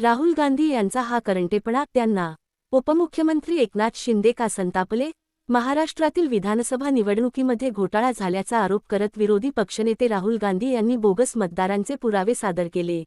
राहुल गांधी यांचा हा करंटेपणा त्यांना. उपमुख्यमंत्री एकनाथ शिंदे का संतापले? महाराष्ट्रातील विधानसभा निवडणुकीमध्ये घोटाळा झाल्याचा आरोप करत विरोधी पक्षनेते राहुल गांधी यांनी बोगस मतदारांचे पुरावे सादर केले.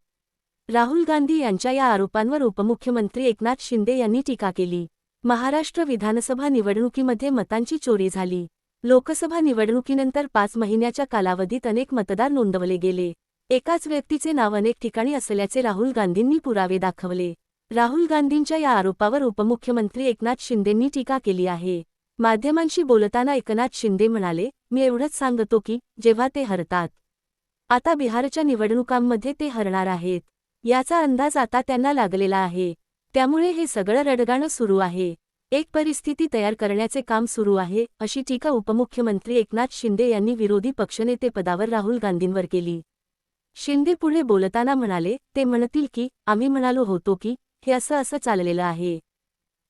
राहुल गांधी यांच्या या आरोपांवर उपमुख्यमंत्री एकनाथ शिंदे यांनी टीका केली. महाराष्ट्र विधानसभा निवडणुकीमध्ये मतांची चोरी झाली. लोकसभा निवडणुकीनंतर पाच महिन्याच्या कालावधीत अनेक मतदार नोंदवले गेले. एकाच व्यक्तीचे नाव अनेक ठिकाणी असल्याचे राहुल गांधींनी पुरावे दाखवले. राहुल गांधींच्या या आरोपावर उपमुख्यमंत्री एकनाथ शिंदेंनी टीका केली आहे. माध्यमांशी बोलताना एकनाथ शिंदे म्हणाले मी एवढंच सांगतो की जेव्हा ते हरतात आता बिहारच्या निवडणुकांमध्ये ते हरणार आहेत. याचा अंदाज आता त्यांना लागलेला आहे. त्यामुळे हे सगळं रडगाणं सुरू आहे. एक परिस्थिती तयार करण्याचे काम सुरू आहे अशी टीका उपमुख्यमंत्री एकनाथ शिंदे यांनी विरोधी पक्षनेतेपदावर राहुल गांधींवर केली. शिंदे पुढे बोलताना म्हणाले ते म्हणतील की आम्ही म्हणालो होतो की हे असं असं चाललेलं आहे.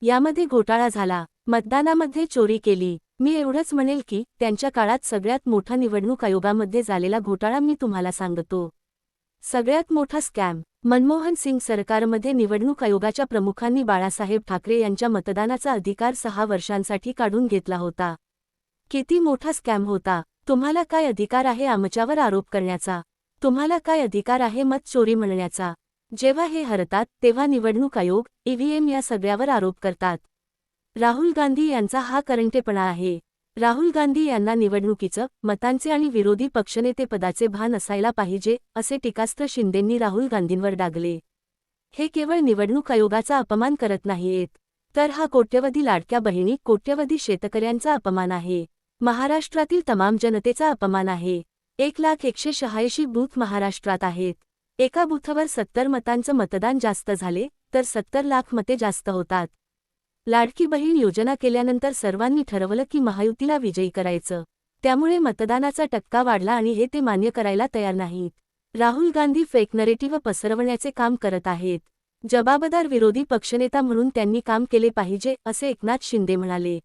यामध्ये घोटाळा झाला. मतदानामध्ये चोरी केली. मी एवढंच म्हणेल की त्यांच्या काळात सगळ्यात मोठा निवडणूक आयोगामध्ये झालेला घोटाळा मी तुम्हाला सांगतो. सगळ्यात मोठा स्कॅम. मनमोहन सिंग सरकारमध्ये निवडणूक आयोगाच्या प्रमुखांनी बाळासाहेब ठाकरे यांच्या मतदानाचा अधिकार सहा वर्षांसाठी काढून घेतला होता. किती मोठा स्कॅम होता. तुम्हाला काय अधिकार आहे आमच्यावर आरोप करण्याचा? तुम्हाला काय अधिकार आहे मत चोरी म्हणण्याचा? जेव्हा हे हरतात तेव्हा निवडणूक आयोग ईव्हीएम या सगळ्यावर आरोप करतात. राहुल गांधी यांचा हा करंटेपणा आहे. राहुल गांधी यांना निवडणुकीचं मतांचे आणि विरोधी पक्षनेतेपदाचे भान असायला पाहिजे असे टीकास्त्र शिंदेंनी राहुल गांधींवर डागले. हे केवळ निवडणूक आयोगाचा अपमान करत नाहीयेत. तर हा कोट्यवधी लाडक्या बहिणी कोट्यवधी शेतकऱ्यांचा अपमान आहे. महाराष्ट्रातील तमाम जनतेचा अपमान आहे. एक लाख एकशे शहाऐंशी बूथ महाराष्ट्रात आहेत. एका बूथवर सत्तर मतांचं मतदान जास्त झाले तर सत्तर लाख मते जास्त होतात. लाडकी बहीण योजना केल्यानंतर सर्वांनी ठरवलं की महायुतीला विजयी करायचं. त्यामुळे मतदानाचा टक्का वाढला आणि हे ते मान्य करायला तयार नाहीत. राहुल गांधी फेक नरेटिव्ह पसरवण्याचे काम करत आहेत. जबाबदार विरोधी पक्षनेता म्हणून त्यांनी काम केले पाहिजे असे एकनाथ शिंदे म्हणाले.